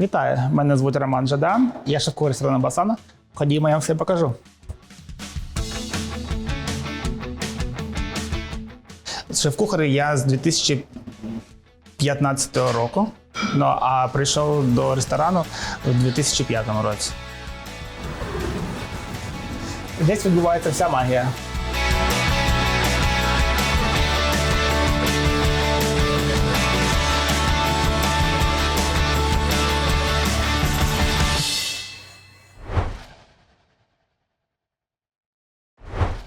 Вітаю, мене звуть Роман Жадан. Я шеф-кухар ресторану Басана. Ходімо, я вам все покажу. Шеф-кухар я з 2015 року. Ну а прийшов до ресторану у 2005 році. Десь відбувається вся магія.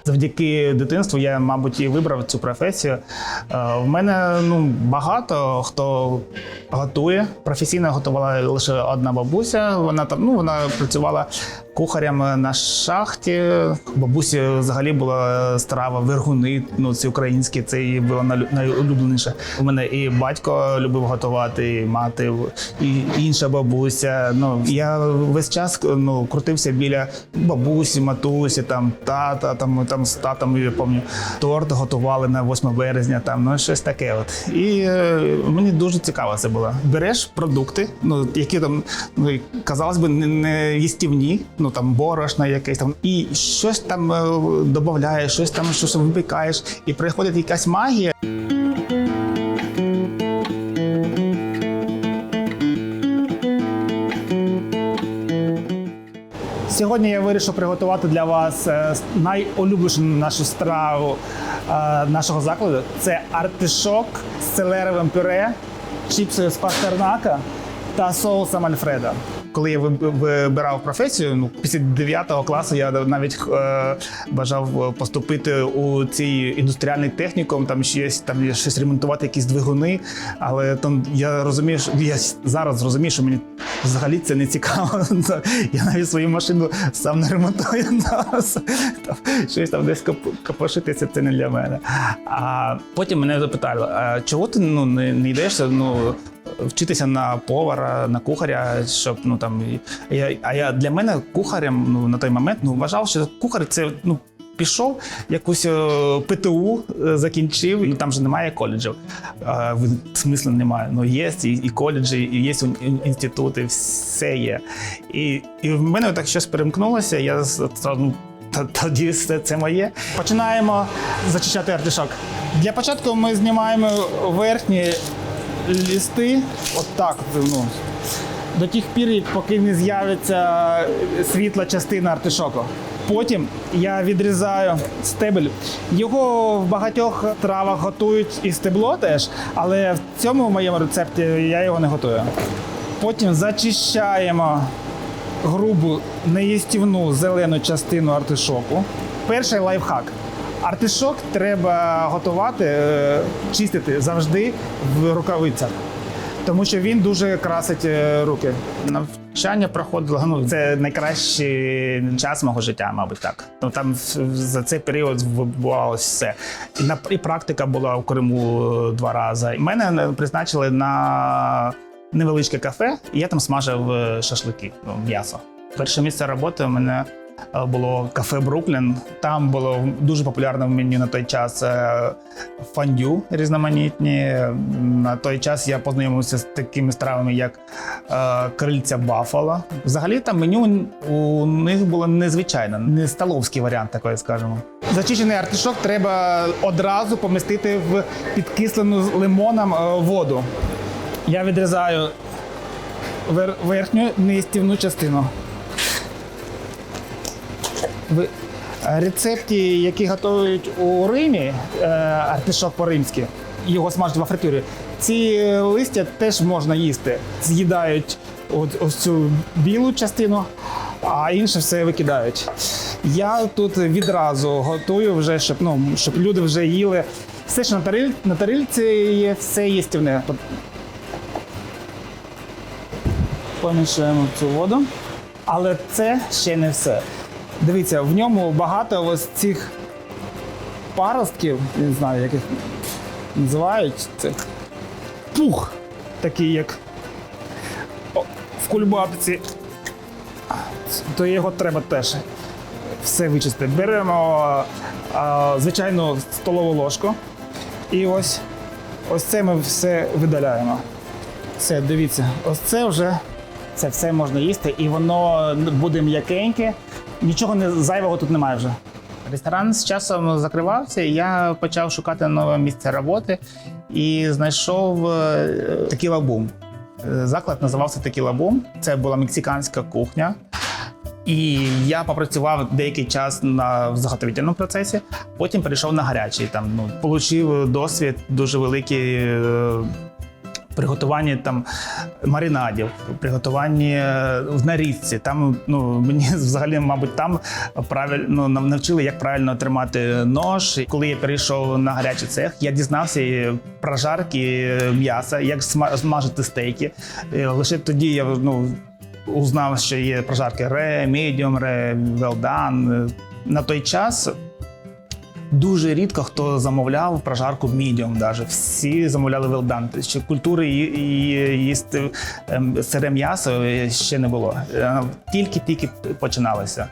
Завдяки дитинству я, мабуть, і вибрав цю професію. Е, В мене ну, багато хто готує. Професійно готувала лише одна бабуся. Вона там ну, вона працювала кухарем на шахті. Бабусі взагалі була страва вергуни. Ну, це українські, це її було найулюбленіше. У мене і батько любив готувати, і мати, і інша бабуся. Ну я весь час ну, крутився біля бабусі, матусі, там тата, там, там з татом, я пам'ятаю, торт готували на 8 березня, там ну щось таке. От. І е, мені дуже цікаво це було. Береш продукти, ну які там, ну казалось би, не, не їстівні, ну там борошна якесь там, і щось там е, додаєш, щось там щось випікаєш, і приходить якась магія. Сьогодні я вирішив приготувати для вас е, найулюбленішу нашу страву е, нашого закладу. Це артишок з селеровим пюре, чіпсою з пастернака та соусом Альфредо. Коли я вибирав професію, ну після 9 класу я навіть е, бажав поступити у цей індустріальний технікум, там щось там щось ремонтувати, якісь двигуни. Але там я розумію, що я зараз розумію, що мені взагалі це не цікаво. Я навіть свою машину сам не ремонтую. нас. Там, щось там десь кап- капошитися, це не для мене. А потім мене запитали: а чого ти ну не, не йдешся? Ну вчитися на повара, на кухаря, щоб ну там я, а я для мене кухарем ну на той момент ну вважав, що кухар це ну. Пішов якусь е, ПТУ е, закінчив, і там же немає коледжів. В немає. Ну є і, і коледжі, і є інститути, все є. І, і в мене так щось перемкнулося. Я ну, тоді все це моє. Починаємо зачищати артишок. Для початку ми знімаємо верхні лісти, отак. ну, до тих пір, поки не з'явиться світла частина артишоку. Потім я відрізаю стебель. Його в багатьох травах готують і стебло теж, але в цьому моєму рецепті я його не готую. Потім зачищаємо грубу неїстівну зелену частину артишоку. Перший лайфхак. Артишок треба готувати, е, чистити завжди в рукавицях тому що він дуже красить е, руки. Навчання проходило. Ну це найкращий час мого життя, мабуть, так. Ну там за цей період відбувалося все. І на і практика була в Криму е, два рази. Мене призначили на невеличке кафе, і я там смажив шашлики, ну, м'ясо. Перше місце роботи у мене було кафе Бруклін. Там було дуже популярне в меню на той час е, фондю різноманітні. На той час я познайомився з такими стравами, як е, крильця Баффало. Взагалі там меню у них було незвичайне, не столовський варіант, такої скажемо. Зачищений артишок треба одразу помістити в підкислену з лимоном е, воду. Я відрізаю верхню неїстівну частину. Рецепті, які готують у Римі, е, артишок по-римськи, його смажать в фритюрі, ці листя теж можна їсти. З'їдають от, ось цю білу частину, а інше все викидають. Я тут відразу готую вже, щоб, ну, щоб люди вже їли. Все, що на, таріль, на тарілці є, все їстівне. Помішуємо цю воду. Але це ще не все. Дивіться, в ньому багато ось цих паростків, не знаю, як їх називають. Це пух, такий, як о, в кульбабці. То його треба теж все вичистити. Беремо а, звичайну столову ложку. І ось, ось це ми все видаляємо. Все, дивіться, ось це вже Це все можна їсти, і воно буде м'якеньке. Нічого не зайвого тут немає вже. Ресторан з часом закривався, і я почав шукати нове місце роботи і знайшов е, Текіла Бум. Е, Заклад називався Текіла Бум. Це була мексиканська кухня. І я попрацював деякий час на в заготовительному процесі, потім перейшов на гарячий. Там ну отримав досвід дуже великий. Приготування там маринадів, приготування е, в нарізці. Там ну мені взагалі, мабуть, там правильно нам навчили, як правильно тримати нож. І коли я перейшов на гарячий цех, я дізнався і про жарки м'яса, як смажити стейки. І Лише тоді я ну узнав, що є прожарки ре, медіум, ре, done. На той час дуже рідко хто замовляв прожарку medium даже. Всі замовляли done. Тобто, Ще культури їсти ем, сире м'ясо ще не було. Е, Тільки-тільки починалося.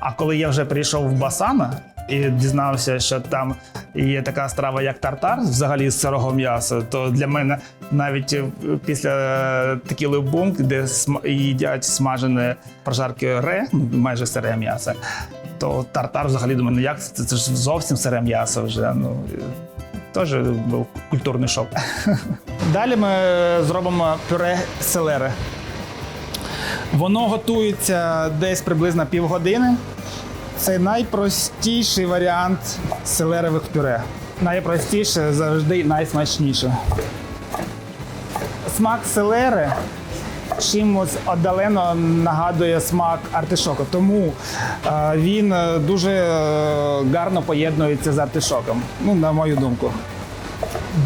А коли я вже прийшов в Басана і дізнався, що там є така страва, як тартар, взагалі з сирого м'яса, то для мене навіть е, після текіли бум, де см- їдять смажене прожарки ре, майже сире м'ясо, то тартар взагалі думаю, ну як це? Це ж зовсім сире м'ясо вже. Ну, е, Теж був культурний шок. Далі ми зробимо пюре селери. Воно готується десь приблизно півгодини. Це найпростіший варіант селерових пюре. Найпростіше завжди найсмачніше. Смак селери чимось отдалено нагадує смак артишоку, тому е, він е, дуже е, гарно поєднується з артишоком, ну, на мою думку.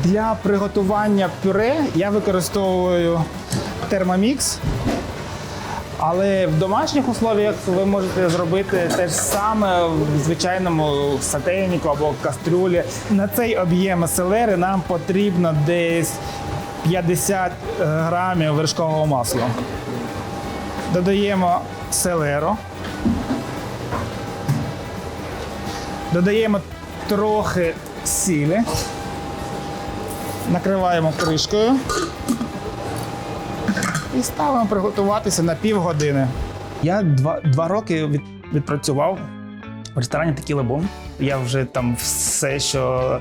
Для приготування пюре я використовую термомікс. Але в домашніх условіях ви можете зробити те ж саме в звичайному сатейнику або кастрюлі. На цей об'єм селери нам потрібно десь 50 грамів вершкового масла. Додаємо селеру. Додаємо трохи сілі. Накриваємо кришкою і ставимо приготуватися на півгодини. Я два, два роки від, відпрацював в ресторані «Такі Бум. Я вже там все, що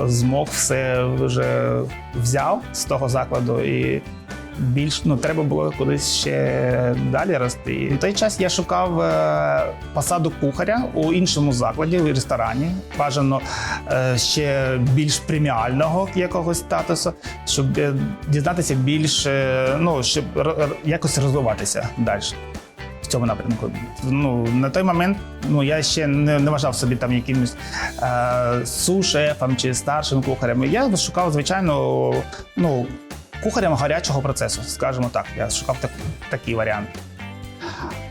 змог, все вже взяв з того закладу. І більш ну, треба було кудись ще далі рости. В той час я шукав е, посаду кухаря у іншому закладі, в ресторані. Бажано е, ще більш преміального якогось статусу, щоб е, дізнатися більше, ну щоб якось розвиватися далі. В цьому напрямку. Ну, на той момент ну, я ще не, не вважав собі там якимось е, су-шефом чи старшим кухарем. Я шукав, звичайно, ну, кухарем гарячого процесу, скажімо так. Я шукав так, такий варіант.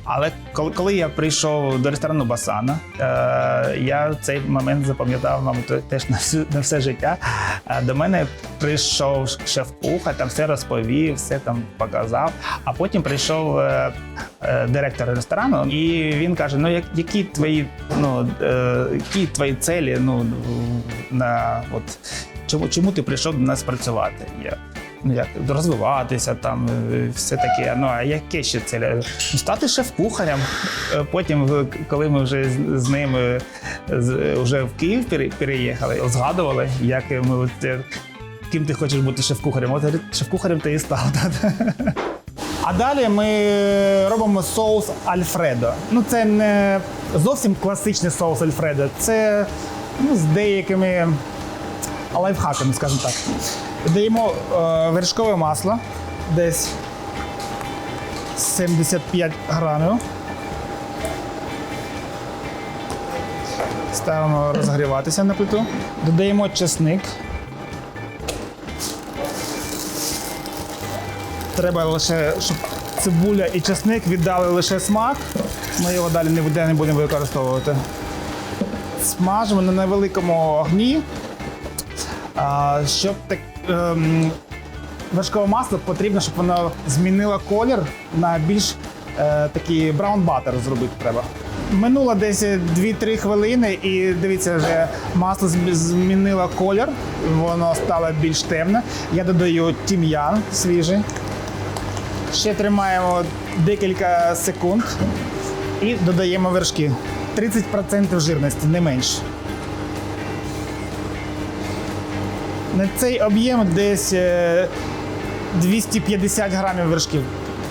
Але коли, я прийшов до ресторану Басана, е, я цей момент запам'ятав, мабуть, теж на, всю, на все життя. Е, до мене прийшов шеф-кухар, там все розповів, все там показав. А потім прийшов е, е, директор ресторану, і він каже: Ну, як, які твої, ну, е, які твої цілі ну, на от чому, чому ти прийшов до нас працювати? Я, як розвиватися, там е, все таке. Ну а яке ще ціль? Ну, стати шеф-кухарем. Е, Потім, коли ми вже з, ними вже в Київ переїхали, згадували, як ми е, ким ти хочеш бути шеф-кухарем. От шеф-кухарем ти і став. А далі ми робимо соус Альфредо. Ну, це не зовсім класичний соус Альфредо, це ну, з деякими лайфхаками, скажімо так. Даємо е, вершкове масло, десь 75 грамів. Ставимо розгріватися на плиту. Додаємо чесник. Треба лише, щоб цибуля і чесник віддали лише смак. Ми його далі не будемо використовувати. Смажимо на невеликому огні. Щоб так, ем, вершкове масло потрібно, щоб воно змінило колір на більш е, такий браун батер зробити треба. Минуло десь 2-3 хвилини, і дивіться, вже масло змінило колір, воно стало більш темне. Я додаю тім'ян свіжий, Ще тримаємо декілька секунд і додаємо вершки. 30% жирності, не менше. На цей об'єм десь е, 250 грамів вершків.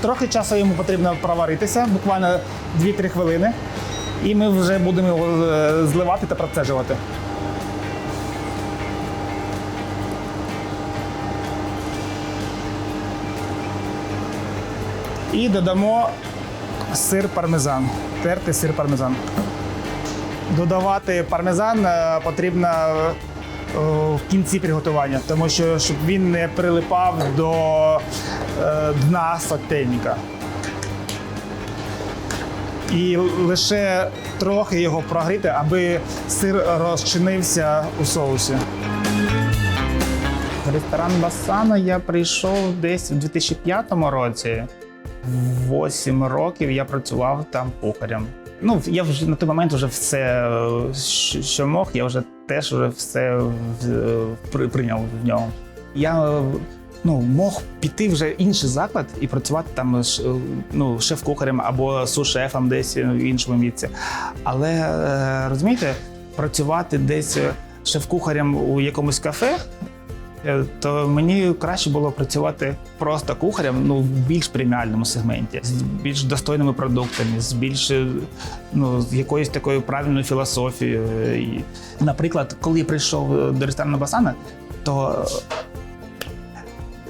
Трохи часу йому потрібно проваритися, буквально 2-3 хвилини. І ми вже будемо його е, зливати та процежувати. І додамо сир пармезан, тертий сир пармезан. Додавати пармезан е, потрібно е, в кінці приготування, тому що щоб він не прилипав до е, дна сотейника. І лише трохи його прогріти, аби сир розчинився у соусі. В ресторан Басана я прийшов десь у 2005 році. Восім років я працював там кухарем. Ну, я вже на той момент вже все, е, що мог, я вже теж вже все прийняв в ньому. Я ну, мог піти вже інший заклад і працювати там ну, шеф-кухарем або су-шефом десь в іншому місці. Але е, розумієте, працювати десь шеф-кухарем у якомусь кафе то мені краще було працювати просто кухарем ну, в більш преміальному сегменті, з більш достойними продуктами, з більш е, ну, з якоюсь такою правильною філософією. Наприклад, коли я прийшов е, до ресторану Басана, то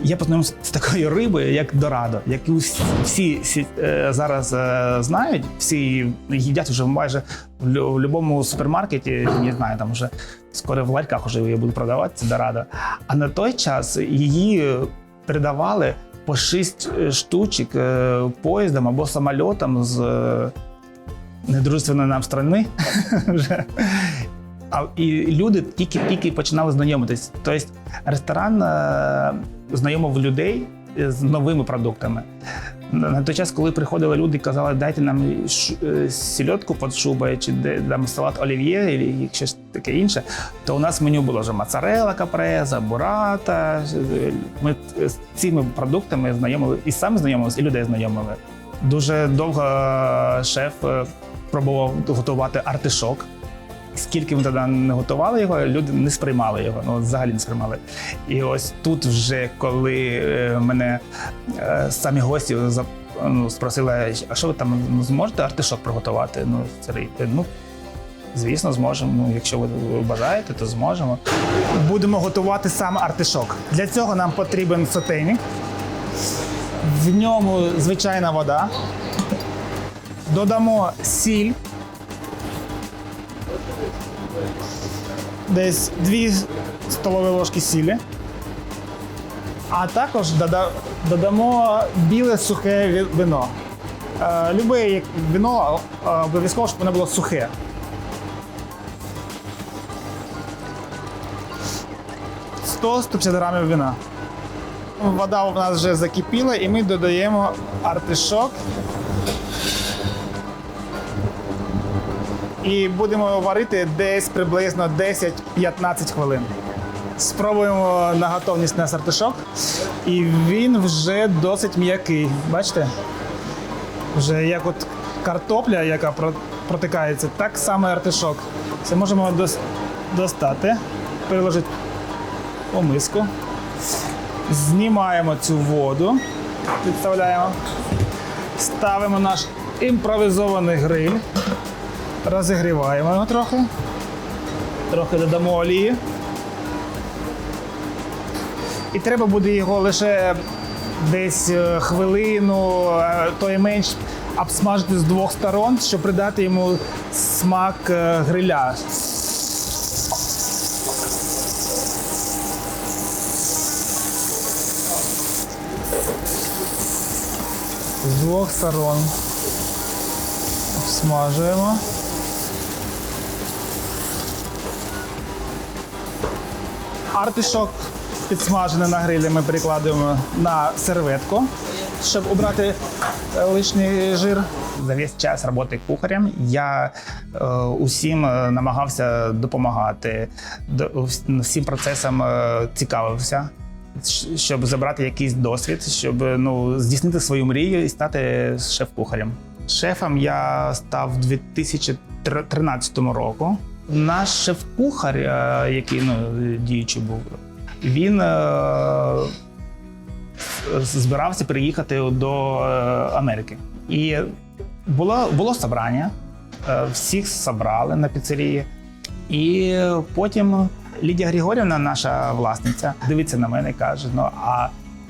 я познайомився з такою рибою, як Дорадо, яку всі, всі, е, зараз е, знають, всі їдять вже майже в, будь-якому супермаркеті, не знаю, там вже скоро в ларьках вже її будуть продавати, це Дорадо. А на той час її передавали по 6 штучок е, поїздом або самольотом з недружественної нам страни. А, і люди тільки-тільки починали знайомитись. Тобто ресторан е, знайомив людей з новими продуктами. На той час, коли приходили люди казали, дайте нам е, сільотку під шубою, чи там салат олів'є, і щось таке інше, то у нас меню було вже моцарелла капреза, бурата. Е, Ми з цими продуктами знайомили і самі знайомилися, і людей знайомили. Дуже довго е, шеф е, пробував готувати артишок. Скільки ми тоді не готували його, люди не сприймали його, ну взагалі не сприймали. І ось тут, вже коли е, мене е, самі гості ну, спросили, а що ви там зможете артишок приготувати? Ну, Сергій, ну звісно, зможемо. Ну, якщо ви бажаєте, то зможемо. Будемо готувати сам артишок. Для цього нам потрібен сотейник. В ньому звичайна вода. Додамо сіль. Десь 2 столові ложки сілі. А також дода- додамо біле сухе вино. Е, Любе вино е, обов'язково, щоб воно було сухе. – 100-150 грамів вина. Вода у нас вже закипіла, і ми додаємо артишок. І будемо варити десь приблизно 10-15 хвилин. Спробуємо на готовність наш артишок. І він вже досить м'який. Бачите? Вже як от картопля, яка протикається, так само і артишок. Це можемо достати, переложити у миску. Знімаємо цю воду, підставляємо, ставимо наш імпровізований гриль. Розігріваємо його трохи. Трохи додамо олії. І треба буде його лише десь е, хвилину, е, то і менш обсмажити з двох сторон, щоб придати йому смак е, гриля. З двох сторон обсмажуємо. Артишок підсмажений на грилі ми перекладуємо на серветку, щоб убрати е, лишній жир. За весь час роботи кухарем я е, усім е, намагався допомагати, до, всім процесам е, цікавився. щоб забрати якийсь досвід, щоб ну, здійснити свою мрію і стати шеф-кухарем. Шефом я став у 2013 року. Наш шеф-кухар, е, який ну, діючий був, він е, збирався приїхати до е, Америки. І було, було собрання, всіх собрали на піцерії. І потім Лідія Григорівна, наша власниця, дивиться на мене і каже: ну а.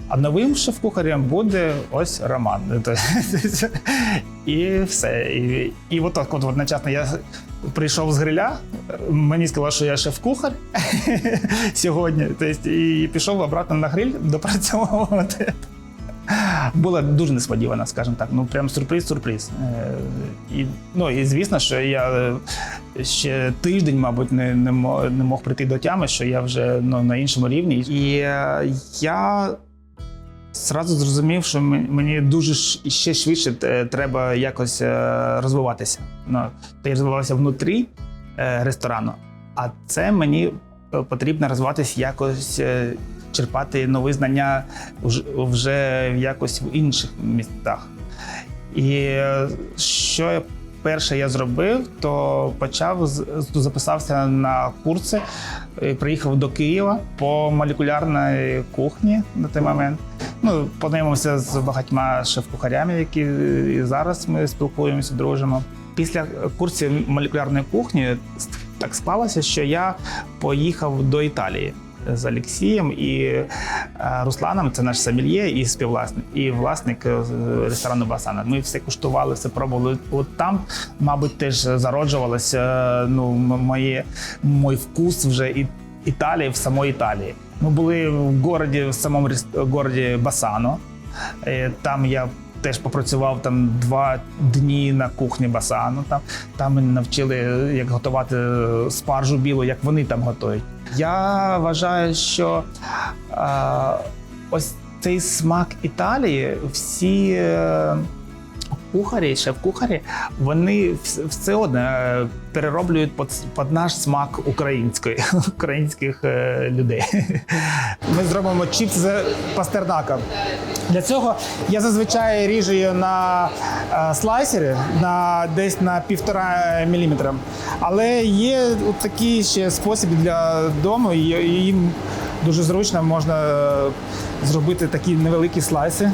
А новим шеф-кухарем буде ось Роман. І все. І, і от так от одночасно я прийшов з гриля, мені сказали, що я шеф-кухар сьогодні. Тобто, і пішов обратно на гриль допрацьовувати. Було дуже несподівано, скажімо так. Ну прям сюрприз-сюрприз. Е, І, ну, і звісно, що я ще тиждень, мабуть, не, не мог прийти до тями, що я вже ну, на іншому рівні. І е, я зразу зрозумів, що мені дуже ще швидше е, треба якось е, розвиватися. Ну, то я розвивався внутрі е, ресторану, а це мені потрібно розвиватися якось. Черпати нові знання вже, якось в інших містах. І що я перше я зробив, то почав записався на курси, приїхав до Києва по молекулярній кухні на той момент. Ну, познайомився з багатьма шеф-кухарями, які і зараз ми спілкуємося, дружимо. Після курсів молекулярної кухні так склалося, що я поїхав до Італії з Олексієм і е, Русланом, це наш сомельє і співвласник, і власник е, ресторану Басана. Ми все куштували, все пробували. От там, мабуть, теж зароджувалося е, ну, моє, мой вкус вже і Італії в самої Італії. Ми були в городі, в самому городі Басано. Там я теж попрацював там два дні на кухні Басану. Там, там навчили, як готувати спаржу білу, як вони там готують. Я вважаю, що е, ось цей смак Італії, всі е, кухарі, шеф-кухарі, вони все одно е, перероблюють під наш смак української, українських е, людей. Ми зробимо чіпс з пастернака. Для цього я зазвичай ріжу її на е, слайсері на десь на півтора міліметра. Але є от такий ще спосіб для дому, і їм дуже зручно можна е, зробити такі невеликі слайси.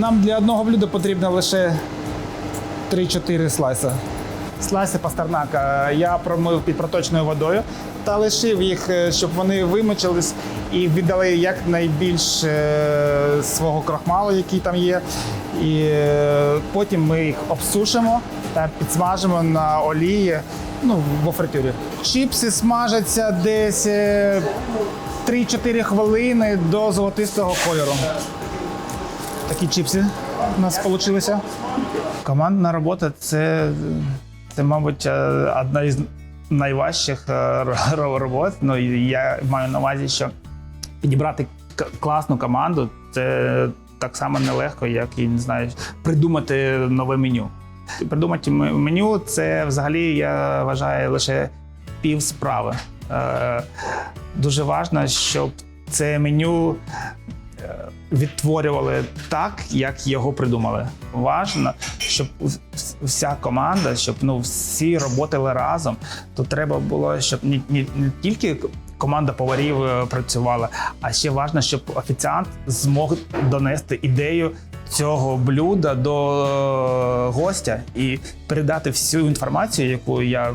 Нам для одного блюда потрібно лише 3-4 слайси. Слайси пастернака я промив під проточною водою та лишив їх, е, щоб вони вимочились і віддали якнайбільше е, свого крахмалу, який там є. І е, потім ми їх обсушимо та підсмажимо на олії ну, в фритюрі. Чіпси смажаться десь е, 3-4 хвилини до золотистого кольору. Такі чіпси у нас вийшли. Командна робота це, це мабуть, е, одна із найважчих е, ро- ро- робот. Ну, я маю на увазі, що підібрати класну команду це так само нелегко, як і не знаю, придумати нове меню. Придумати меню це взагалі я вважаю лише пів справи. Е, Дуже важливо, щоб це меню відтворювали так, як його придумали. Важно, щоб вся команда, щоб ну всі роботали разом. То треба було, щоб не, не, не тільки команда поварів е, працювала, а ще важливо, щоб офіціант змог донести ідею. Цього блюда до е, гостя і передати всю інформацію, яку я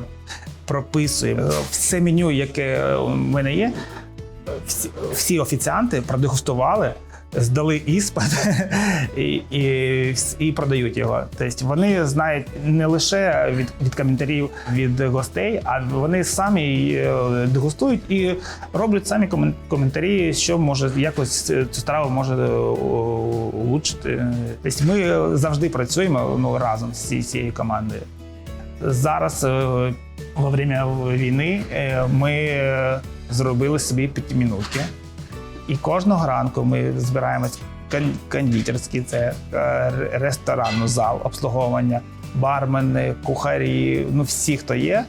прописую. Е, Все меню, яке у мене є, всі, всі офіціанти продегустували, здали іспит і, і, і продають його. Тобто вони знають не лише від, від коментарів від гостей, а вони самі е, дегустують і роблять самі коментарі, що може якось цю страву може е, улучшити. Тобто ми завжди працюємо ну, разом з цією командою. Зараз е, во время війни ми зробили собі п'ятимінутки. І кожного ранку ми збираємось в кондитерський, це е, зал, обслуговування, бармени, кухарі, ну всі, хто є.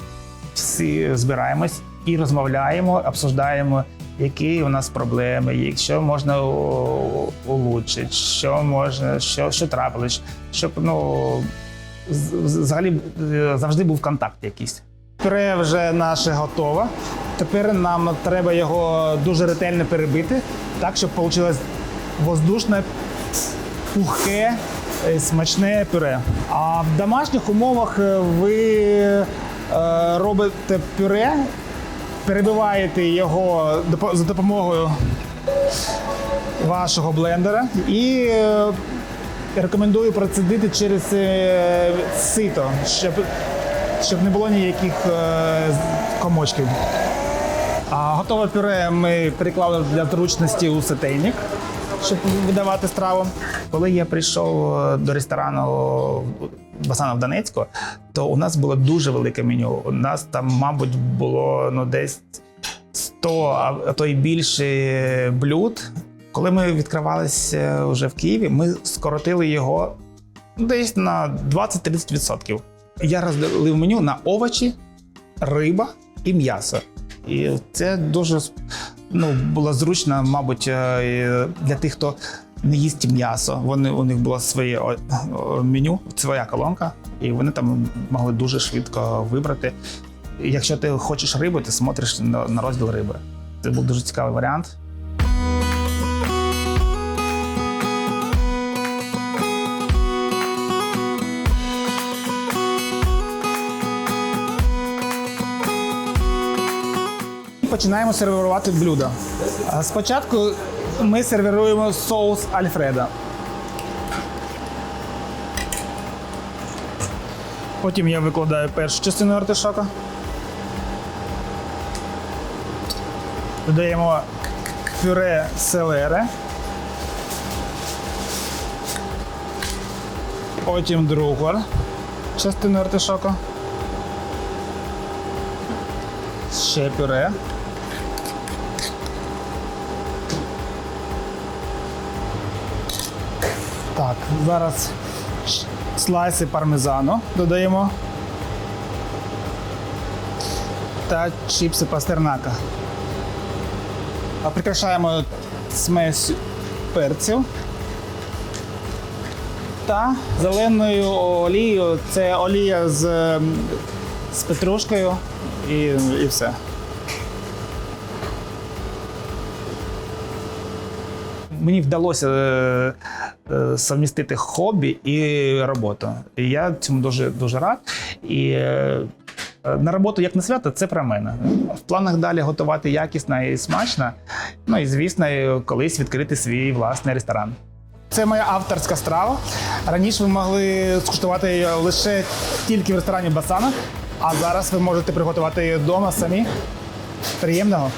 всі збираємось і розмовляємо, обсуждаємо, які у нас проблеми, і що можна улучшити, що можна, що, що трапилось, щоб ну взагалі е, завжди був контакт якийсь. Пюре вже наше готове. Тепер нам треба його дуже ретельно перебити, так, щоб вийшло воздушне, пухке, е, смачне пюре. А в домашніх умовах е, ви е, робите пюре, перебиваєте його за допомогою вашого блендера і рекомендую процедити через сито, щоб, щоб не було ніяких комочків. А готове пюре ми переклали для зручності у сотейник, щоб видавати страву. Коли я прийшов е, до ресторану Басана в Донецьку, то у нас було дуже велике меню. У нас там, мабуть, було ну, десь 100, а то й більше блюд. Коли ми відкривалися вже в Києві, ми скоротили його десь на 20-30%. Я розділив меню на овочі, риба і м'ясо. І це дуже ну, було зручно, мабуть, е, для тих, хто не їсть м'ясо. Вони у них було своє меню, своя колонка, і вони там могли дуже швидко вибрати. Якщо ти хочеш рибу, ти смотриш на розділ риби. Це був дуже цікавий варіант. Починаємо сервірувати блюдо. Спочатку ми сервіруємо соус Альфредо. Потім я викладаю першу частину артишока. Додаємо пюре селери. Потім другу частину артишока. Ще пюре. Так, зараз слайси пармезану додаємо. Та чіпси пастернака. Прикрашаємо смесь перців. Та зеленою олією. Це олія з, з петрушкою і, і все. Мені вдалося е, е, совмістити хобі і роботу. І я цьому дуже дуже рад. І е, на роботу як на свято, це про мене. В планах далі готувати якісно і смачно. Ну і звісно, колись відкрити свій власний ресторан. Це моя авторська страва. Раніше ви могли скуштувати її лише тільки в ресторані Басана, а зараз ви можете приготувати її вдома самі. Приємного!